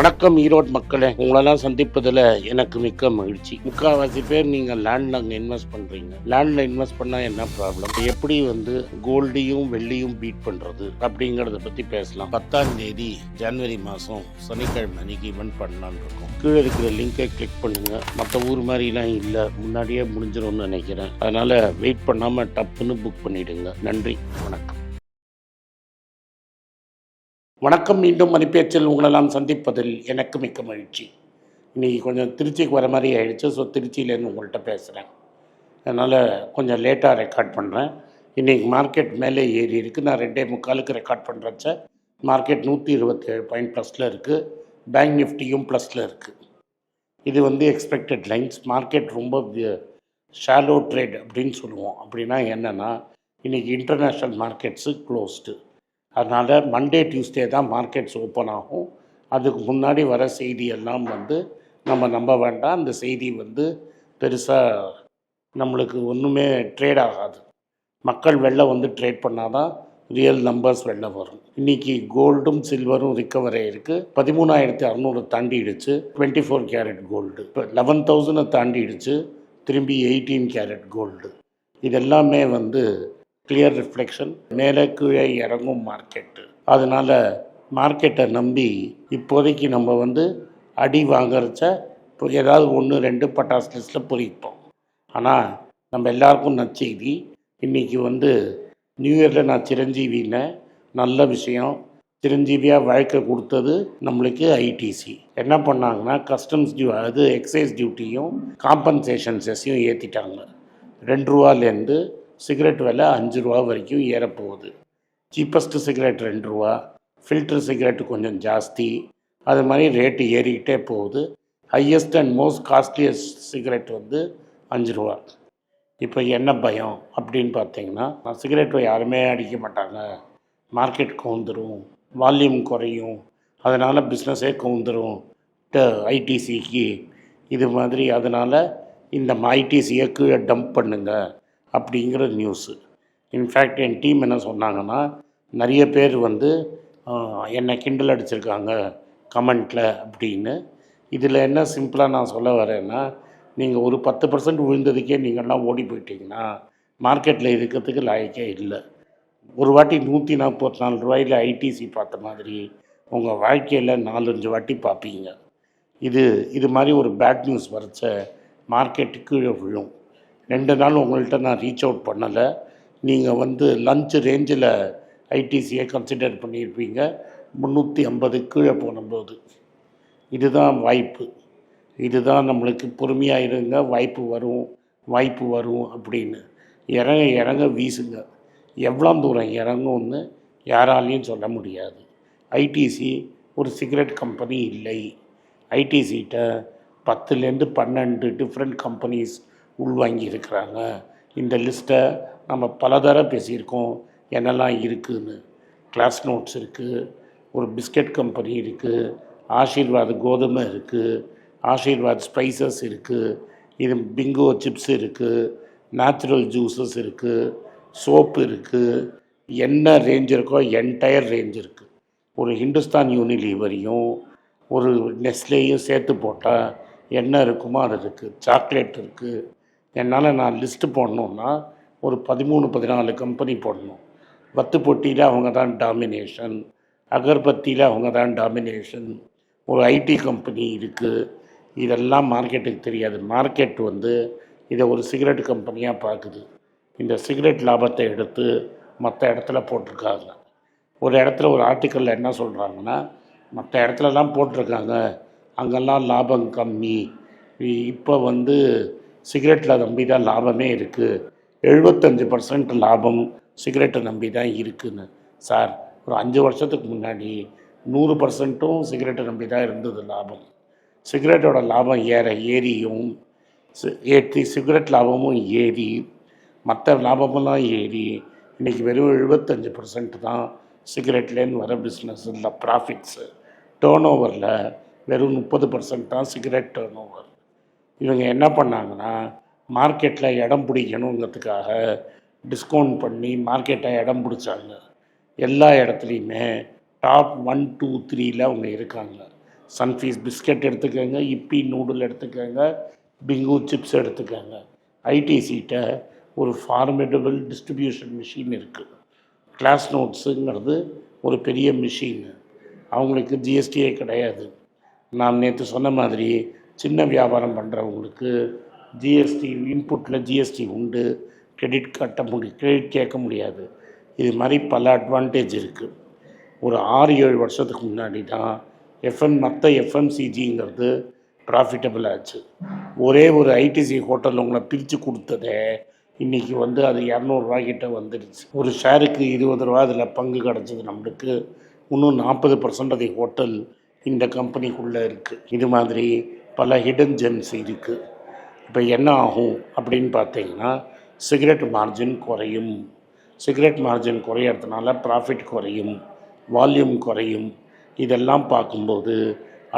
வணக்கம் ஈரோடு மக்களே. உங்களெல்லாம் சந்திப்பதில் எனக்கு மிக்க மகிழ்ச்சி. முக்கால்வாசி பேர் நீங்கள் லேண்டில் அங்கே இன்வெஸ்ட் பண்ணுறீங்க லேண்டில் இன்வெஸ்ட் பண்ணால் என்ன ப்ராப்ளம் எப்படி வந்து கோல்டையும் வெள்ளியும் பீட் பண்ணுறது அப்படிங்கிறத பற்றி பேசலாம். பத்தாம் தேதி ஜனவரி மாதம் சனிக்கிழமை அன்னைக்கு ஈவெண்ட் பண்ணலான்னு இருக்கோம். கீழே இருக்கிற லிங்கை கிளிக் பண்ணுங்கள் மற்ற ஊர் மாதிரிலாம் இல்லை. முன்னாடியே முடிஞ்சிடும்னு நினைக்கிறேன். அதனால் வெயிட் பண்ணாமல் டப்புன்னு புக் பண்ணிவிடுங்க நன்றி. வணக்கம். வணக்கம் மீண்டும் மணிப்பேச்சில் உங்களெல்லாம் சந்திப்பதில் எனக்கு மிக்க மகிழ்ச்சி. இன்றைக்கி கொஞ்சம் திருச்சிக்கு வர மாதிரி ஆயிடுச்சு ஸோ திருச்சியிலேருந்து உங்கள்கிட்ட பேசுகிறேன் அதனால் கொஞ்சம் லேட்டாக ரெக்கார்ட் பண்ணுறேன் இன்றைக்கி மார்க்கெட் மேலே ஏறி இருக்குது நான் ரெண்டே முக்காலுக்கு ரெக்கார்ட் பண்ணுறச்ச மார்க்கெட் நூற்றி இருபத்தேழு பாயிண்ட் ப்ளஸில் இருக்குது பேங்க் நிஃப்டியும் ப்ளஸில் இருக்குது இது வந்து எக்ஸ்பெக்டட் லைன்ஸ் மார்க்கெட் ரொம்ப ஷாலோ ட்ரேட் அப்படின்னு சொல்லுவோம். அப்படின்னா என்னென்னா இன்றைக்கி இன்டர்நேஷ்னல் மார்க்கெட்ஸு க்ளோஸ்டு அதனால் மண்டே டியூஸ்டே தான் மார்க்கெட்ஸ் ஓப்பன் ஆகும். அதுக்கு முன்னாடி வர செய்தி எல்லாம் வந்து நம்ம நம்ப வேண்டாம். அந்த செய்தி வந்து பெருசாக நம்மளுக்கு ஒன்றுமே ட்ரேட் ஆகாது. மக்கள் வெளில வந்து ட்ரேட் பண்ணால் தான் ரியல் நம்பர்ஸ் வெளில வரும். இன்றைக்கி கோல்டும் சில்வரும் ரிக்கவர் ஆகிருக்கு பதிமூணாயிரத்தி அறநூறு தாண்டிடுச்சு. டுவெண்ட்டி ஃபோர் கேரட் கோல்டு இப்போ லெவன் தௌசண்டை தாண்டிடுச்சு. திரும்பி எயிட்டீன் கேரட் கோல்டு இதெல்லாமே வந்து கிளியர் ரிஃப்ளெக்ஷன் மேலே கீழே இறங்கும் மார்க்கெட்டு அதனால் மார்க்கெட்டை நம்பி இப்போதைக்கு நம்ம வந்து அடி வாங்குறச்ச இப்போ ஏதாவது ஒன்று ரெண்டு பட்டாஸ் லிஸ்ட்டில் பொறிப்போம் ஆனால் நம்ம எல்லாருக்கும் நச்செய்தி இன்றைக்கி வந்து நியூ இயரில் நான் சிரஞ்சீவின்னு நல்ல விஷயம். சிரஞ்சீவியாக வாழ்க்கை கொடுத்தது நம்மளுக்கு ஐடிசி என்ன பண்ணாங்கன்னா கஸ்டம்ஸ் டியூ அது எக்ஸைஸ் டியூட்டியும் காம்பன்சேஷன் செஸ்ஸையும் ஏற்றிட்டாங்க ரெண்டு ரூபாலேருந்து சிகரெட் விலை அஞ்சு ரூபா வரைக்கும் ஏறப்போகுது. சீப்பஸ்ட்டு சிகரெட் ரெண்டு ரூபா. ஃபில்டர் சிகரெட் கொஞ்சம் ஜாஸ்தி. அது மாதிரி ரேட்டு ஏறிக்கிட்டே போகுது. Highest and most costliest cigarette வந்து அஞ்சு ரூபா. இப்போ என்ன பயம் அப்படின்னு பார்த்தீங்கன்னா சிகரெட்டை யாருமே அடிக்க மாட்டாங்க. மார்க்கெட் கவுந்துரும். வால்யூம் குறையும். அதனால் பிஸ்னஸே கவுந்துரும். ஐடிசிக்கு இது மாதிரி அதனால் இந்த ஐடிசியை கீழே டம்ப் பண்ணுங்கள் அப்படிங்கிற நியூஸு இன்ஃபேக்ட் என் டீம் என்ன சொன்னாங்கன்னா நிறைய பேர் வந்து என்னை கிண்டல் அடிச்சிருக்காங்க கமெண்ட்டில் அப்படின்னு. இதில் என்ன சிம்பிளாக நான் சொல்ல வரேன்னா நீங்கள் ஒரு பத்து பர்சன்ட் விழுந்ததுக்கே நீங்கள்லாம் ஓடி போயிட்டீங்கன்னா மார்க்கெட்டில் இருக்கிறதுக்கு லாயக்கே இல்லை. ஒரு வாட்டி நூற்றி நாற்பத்தி நாலு ரூபாயில் ஐடிசி பார்த்த மாதிரி உங்கள் வாழ்க்கையில் நாலஞ்சு வாட்டி பார்ப்பீங்க. இது இது மாதிரி ஒரு பேட் நியூஸ் வரைச்ச மார்க்கெட்டு கீழே விழும். ரெண்டு நாள் உங்கள்கிட்ட நான் ரீச் அவுட் பண்ணலை. நீங்கள் வந்து லஞ்ச் ரேஞ்சில் ஐடிசியை கன்சிடர் பண்ணியிருப்பீங்க. முந்நூற்றி ஐம்பது கீழே போகும்போது இதுதான் வாய்ப்பு. இதுதான் நம்மளுக்கு பொறுமையாக இருங்க வாய்ப்பு வரும் வாய்ப்பு வரும் அப்படின்னு. இறங்க இறங்க வீசுங்க. எவ்வளோ தூரம் இறங்கும்னு யாராலையும் சொல்ல முடியாது. ஐடிசி ஒரு சிகரெட் கம்பெனி இல்லை. ஐடிசிகிட்ட பத்துலேருந்து பன்னெண்டு டிஃப்ரெண்ட் கம்பெனிஸ் உள்வாங்கி இருக்கிறாங்க இந்த லிஸ்ட்டை நம்ம பலதர பேசியிருக்கோம். என்னெல்லாம் இருக்குதுன்னு கிளாஸ் நோட்ஸ் இருக்குது ஒரு பிஸ்கட் கம்பெனி இருக்குது ஆஷீர்வாத் கோதுமை இருக்குது ஆஷீர்வாத் ஸ்பைசஸ் இருக்குது இது பிங்கோ சிப்ஸ் இருக்குது நேச்சுரல் ஜூஸஸ் இருக்குது சோப்பு இருக்குது என்ன ரேஞ்ச் இருக்கோ என்டையர் ரேஞ்ச் இருக்குது ஒரு ஹிந்துஸ்தான் யூனிலீவரையும் ஒரு நெஸ்லேயும் சேர்த்து போட்டால் என்ன இருக்குமோ அது இருக்குது சாக்லேட் இருக்குது என்னால் நான் லிஸ்ட்டு போடணுன்னா ஒரு பதிமூணு பதினாலு கம்பெனி போடணும். வத்து பொட்டியில் அவங்க தான் டாமினேஷன் அகர்பத்தியில் அவங்க தான் டாமினேஷன் ஒரு ஐடி கம்பெனி இருக்குது இதெல்லாம் மார்க்கெட்டுக்கு தெரியாது. மார்க்கெட் வந்து இதை ஒரு சிகரெட் கம்பெனியாக பார்க்குது இந்த சிகரெட் லாபத்தை எடுத்து மற்ற இடத்துல போட்டிருக்காங்க. ஒரு இடத்துல ஒரு ஆர்டிக்கலில் என்ன சொல்கிறாங்கன்னா மற்ற இடத்துலலாம் போட்டிருக்காங்க. அங்கெல்லாம் லாபம் கம்மி. இப்போ வந்து சிகரெட்டில் நம்பி தான் லாபமே இருக்குது எழுபத்தஞ்சு பர்சன்ட் லாபம் சிகரெட்டை நம்பி தான் இருக்குதுன்னு சார் ஒரு அஞ்சு வருஷத்துக்கு முன்னாடி நூறு பர்சன்ட்டும் சிகரெட்டை நம்பி தான் இருந்தது லாபம். சிகரெட்டோட லாபம் ஏற ஏறியும். ஏற்றி சிகரெட் லாபமும் ஏறி மற்ற லாபமெல்லாம் ஏறி இன்றைக்கி வெறும் எழுபத்தஞ்சு பர்சன்ட் தான் சிகரெட்லேருந்து வர பிஸ்னஸ் இல்லை ப்ராஃபிட்ஸு டேர்ன் ஓவரில் வெறும் முப்பது பர்சன்ட் தான் சிகரெட் டேர்ன் ஓவர் இவங்க என்ன பண்ணாங்கன்னா மார்க்கெட்டில் இடம் பிடிக்கணுங்கிறதுக்காக டிஸ்கவுண்ட் பண்ணி மார்க்கெட்டை இடம் பிடிச்சாங்க. எல்லா இடத்துலையுமே டாப் ஒன் டூ த்ரீல அவங்க இருக்காங்க. சன்ஃபீஸ் பிஸ்கட் எடுத்துக்கோங்க இப்பி நூடுல் எடுத்துக்கோங்க பிங்கு சிப்ஸ் எடுத்துக்கோங்க. ஐடிசிட்ட ஒரு ஃபார்மேட்டபிள் டிஸ்ட்ரிபியூஷன் மிஷின் இருக்குது கிளாஸ் நோட்ஸுங்கிறது ஒரு பெரிய மிஷின் அவங்களுக்கு ஜிஎஸ்டியே கிடையாது. நான் நேற்று சொன்ன மாதிரி சின்ன வியாபாரம் பண்ணுறவங்களுக்கு ஜிஎஸ்டி இன்புட்டில் ஜிஎஸ்டி உண்டு கிரெடிட் கட்ட முடியும் கிரெடிட் கேட்க முடியாது. இது மாதிரி பல அட்வான்டேஜ் இருக்குது ஒரு ஆறு ஏழு வருஷத்துக்கு முன்னாடி தான் எஃப்எம் மற்ற எஃப்எம்சிஜிங்கிறது ப்ராஃபிட்டபிள் ஆச்சு. ஒரே ஒரு ஐடிசி ஹோட்டல் உங்களை பிரித்து கொடுத்ததே இன்றைக்கி வந்து அது இரநூறுவாய்க்கிட்ட வந்துடுச்சு. ஒரு ஷேருக்கு இருபது ரூபா அதில் பங்கு கிடச்சிது நம்மளுக்கு. இன்னும் நாற்பது பர்சன்ட் அது ஹோட்டல் இந்த கம்பெனிக்குள்ளே இருக்குது இது மாதிரி பல ஹிடன் ஜெம்ஸ் இருக்குது இப்போ என்ன ஆகும் அப்படின்னு பார்த்தீங்கன்னா சிகரெட் மார்ஜின் குறையும். சிகரெட் மார்ஜின் குறையறதுனால ப்ராஃபிட் குறையும். வால்யூம் குறையும். இதெல்லாம் பார்க்கும்போது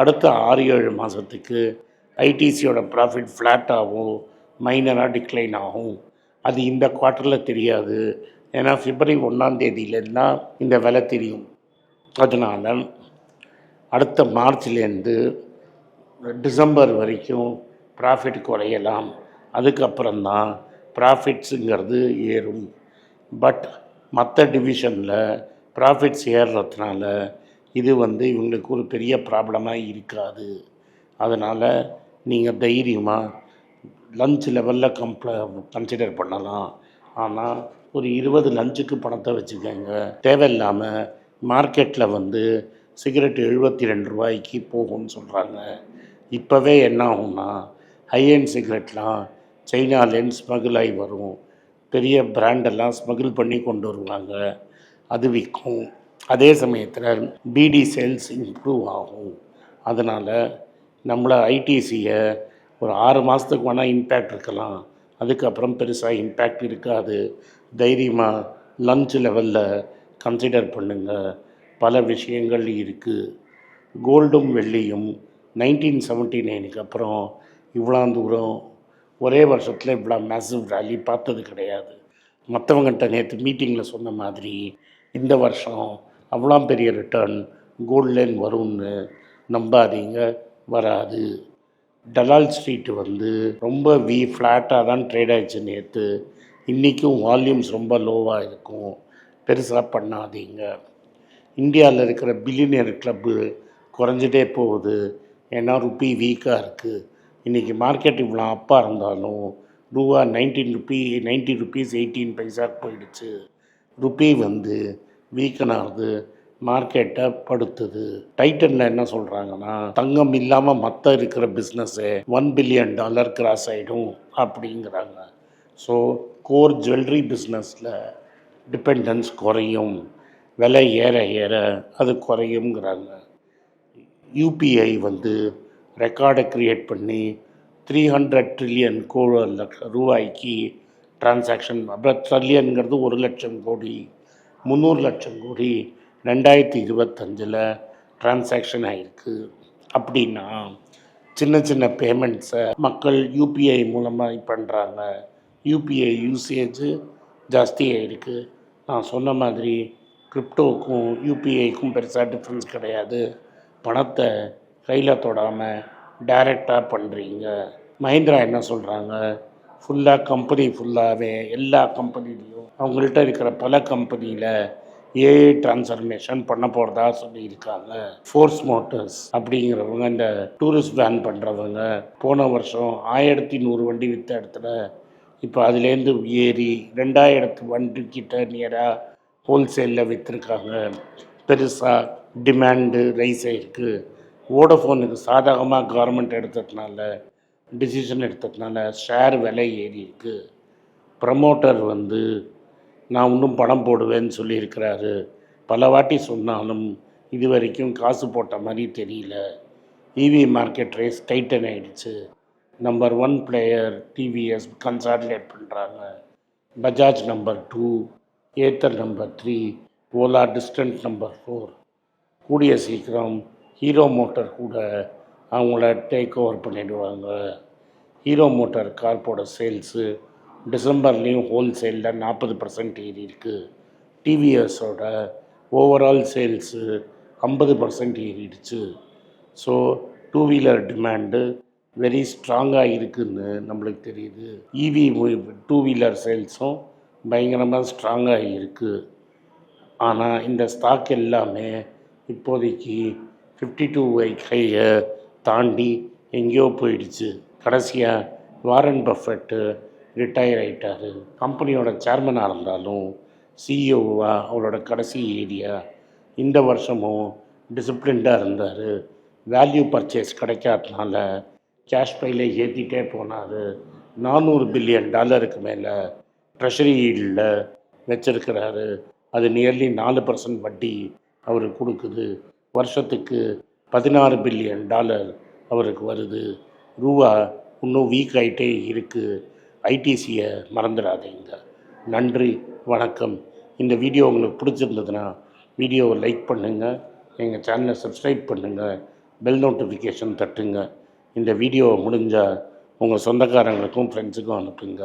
அடுத்த ஆறு ஏழு மாதத்துக்கு ஐடிசியோட ப்ராஃபிட் ஃப்ளாட் ஆகும் மைனராக டிக்ளைன் ஆகும். அது இந்த குவார்ட்டரில் தெரியாது. ஏன்னா பிப்ரவரி ஒன்றாம் தேதியிலேருந்து தான் இந்த விலை தெரியும். அதனால் அடுத்த மார்ச்லேருந்து டிசம்பர் வரைக்கும் ப்ராஃபிட் குறையலாம். அதுக்கப்புறம்தான் ப்ராஃபிட்ஸுங்கிறது ஏறும். பட் மற்ற டிவிஷனில் ப்ராஃபிட்ஸ் ஏறுறதுனால இது வந்து இவங்களுக்கு ஒரு பெரிய ப்ராப்ளமாக இருக்காது. அதனால் நீங்கள் தைரியமாக லஞ்ச் லெவலில் கம்ப்ள கன்சிடர் பண்ணலாம். ஆனால் ஒரு இருபது லஞ்சுக்கு பணத்தை வச்சுக்கோங்க. தேவையில்லாமல் மார்க்கெட்டில் வந்து சிகரெட் எழுபத்தி ரெண்டு ரூபாய்க்கு போகும்னு சொல்கிறாங்க இப்போவே என்ன ஆகும்னா ஹைஎண்ட் சிகரெட்லாம் சைனாலேருந்து ஸ்மகிள் ஆகி வரும். பெரிய பிராண்டெல்லாம் ஸ்மகிள் பண்ணி கொண்டு வருவாங்க. அது விற்கும். அதே சமயத்தில் பிடி சேல்ஸ் இம்ப்ரூவ் ஆகும். அதனால் நம்மளை ஐடிசியை ஒரு ஆறு மாதத்துக்கு வேணால் இம்பேக்ட் இருக்கலாம். அதுக்கப்புறம் பெருசாக இம்பேக்ட் இருக்காது. தைரியமாக லஞ்ச் லெவலில் கன்சிடர் பண்ணுங்கள் பல விஷயங்கள் இருக்குது கோல்டும் வெள்ளியும் நைன்டீன் செவன்ட்டி நைனுக்கு அப்புறம் இவ்வளோ தூரம் ஒரே வருஷத்தில் இவ்வளோ மேசிவ் ரேலி பார்த்தது கிடையாது. மற்றவங்கள்ட்ட நேற்று மீட்டிங்கில் சொன்ன மாதிரி இந்த வருஷம் அவ்வளோ பெரிய ரிட்டர்ன் கோல்ட்லேன் வரும்னு நம்பாதீங்க வராது. டலால் ஸ்ட்ரீட் வந்து ரொம்ப வி ஃப்ளாட்டாக தான் ட்ரேட் ஆகிடுச்சு நேற்று இன்றைக்கும் வால்யூம்ஸ் ரொம்ப லோவாக இருக்கும். பெருசாக பண்ணாதீங்க. இந்தியாவில் இருக்கிற பில்லினியர் கிளப்பு குறைஞ்சிட்டே போகுது. ஏன்னா ருப்பி வீக்காக இருக்குது இன்றைக்கி மார்க்கெட் இவ்வளோ அப்பாக இருந்தாலும் ரூபா nineteen rupee ninety rupees eighteen பைசாக்கு போயிடுச்சு. ருப்பி வந்து வீக்கனாகுது மார்க்கெட்டை படுத்துது. டைட்டனில் என்ன சொல்கிறாங்கன்னா தங்கம் இல்லாமல் மற்ற இருக்கிற business one billion dollar cross ஆகிடும் அப்படிங்கிறாங்க. ஸோ கோர் ஜுவல்லரி பிஸ்னஸில் டிபெண்டன்ஸ் குறையும். விலை ஏற ஏற அது குறையுங்கிறாங்க யூபிஐ வந்து ரெக்கார்டை க்ரியேட் பண்ணி த்ரீ ஹண்ட்ரட் ட்ரில்லியன் கோ லட்சம் ரூபாய்க்கு டிரான்சாக்ஷன் அப்புறம் ட்ரில்லியனுங்கிறது ஒரு லட்சம் கோடி முந்நூறு லட்சம் கோடி ரெண்டாயிரத்தி இருபத்தஞ்சில் டிரான்சாக்ஷன் ஆகிருக்கு அப்படின்னா சின்ன சின்ன பேமெண்ட்ஸை மக்கள் யூபிஐ மூலமாக பண்ணுறாங்க யூபிஐ யூசேஜ் ஜாஸ்தியாக இருக்குது நான் சொன்ன மாதிரி கிரிப்டோக்கும் யூபிஐக்கும் பெருசாக டிஃப்ரென்ஸ் கிடையாது. பணத்தை கையில் தொடாமல் டைரெக்டாக பண்ணுறீங்க மஹிந்திரா என்ன சொல்கிறாங்க ஃபுல்லாக கம்பெனி ஃபுல்லாகவே எல்லா கம்பெனிலையும் அவங்கள்ட்ட இருக்கிற பல கம்பெனியில் ஏஐ டிரான்ஸ்ஃபர்மேஷன் பண்ண போகிறதா சொல்லியிருக்காங்க. ஃபோர்ஸ் மோட்டர்ஸ் அப்படிங்கிறவங்க இந்த டூரிஸ்ட் வேன் பண்ணுறவங்க போன வருஷம் ஆயிரத்தி நூறு வண்டி விற்ற இடத்துல இப்போ அதுலேருந்து ஏறி ரெண்டாயிரத்து வண்டி கிட்ட நியராக ஹோல்சேலில் விற்றுருக்காங்க பெருசாக டிமாண்டு ரைஸ் ஆகிருக்கு வோடஃபோனுக்கு சாதகமாக கவர்மெண்ட் எடுத்ததுனால டிசிஷன் எடுத்ததுனால ஷேர் விலை ஏறி இருக்கு. ப்ரமோட்டர் வந்து நான் இன்னும் பணம் போடுவேன்னு சொல்லியிருக்கிறாரு. பல வாட்டி சொன்னாலும் இது வரைக்கும் காசு போட்ட மாதிரி தெரியல. இவி மார்க்கெட் ரேஸ் டைட்டன் ஆகிடுச்சு number one player TVS consolidate பண்ணுறாங்க Bajaj number two Ather number three Ola distant number four கூடிய சீக்கிரம் ஹீரோ மோட்டார் கூட அவங்கள டேக் ஓவர் பண்ணிடுவாங்க. ஹீரோ மோட்டார் கார்போட சேல்ஸு டிசம்பர்லேயும் ஹோல்சேலில் நாற்பது பர்சன்ட் ஏறி இருக்குது டிவிஎஸோட ஓவரால் சேல்ஸு ஐம்பது பர்சன்ட் ஏறிடுச்சு. So two wheeler demand very ஸ்ட்ராங்காக இருக்குதுன்னு நம்மளுக்கு தெரியுது. இவி டூ வீலர் சேல்ஸும் பயங்கரமாக ஸ்ட்ராங்காக இருக்குது ஆனால் இந்த ஸ்டாக் எல்லாமே இப்போதைக்கு ஃபிஃப்டி டூ கையை தாண்டி எங்கேயோ போயிடுச்சு. கடைசியாக வாரன் பஃபெட்டு ரிட்டையர் ஆகிட்டார் கம்பெனியோட சேர்மனாக இருந்தாலும் சிஇஓவாக அவரோட கடைசி ஏரியா இந்த வருஷமும் டிசிப்ளின்டாக இருந்தார். வேல்யூ பர்ச்சேஸ் கிடைக்காதனால கேஷ் பையில் ஏற்றிட்டே போனார். நானூறு பில்லியன் டாலருக்கு மேலே ட்ரெஷரி ஈல்டில் வச்சிருக்கிறாரு. அது நியர்லி நாலு பர்சன்ட் வட்டி அவருக்கு கொடுக்குது. வருஷத்துக்கு பதினாறு பில்லியன் டாலர் அவருக்கு வருது. ரூபா இன்னும் வீக் ஆகிட்டே இருக்குது ஐடிசியை மறந்துடாதீங்க. நன்றி வணக்கம். இந்த வீடியோ உங்களுக்கு பிடிச்சிருந்ததுன்னா வீடியோவை லைக் பண்ணுங்கள் எங்கள் சேனலை சப்ஸ்கிரைப் பண்ணுங்கள் பெல் நோட்டிஃபிகேஷன் தட்டுங்க. இந்த வீடியோ முடிஞ்சால் உங்கள் சொந்தக்காரங்களுக்கும் ஃப்ரெண்ட்ஸுக்கும் அனுப்புங்க.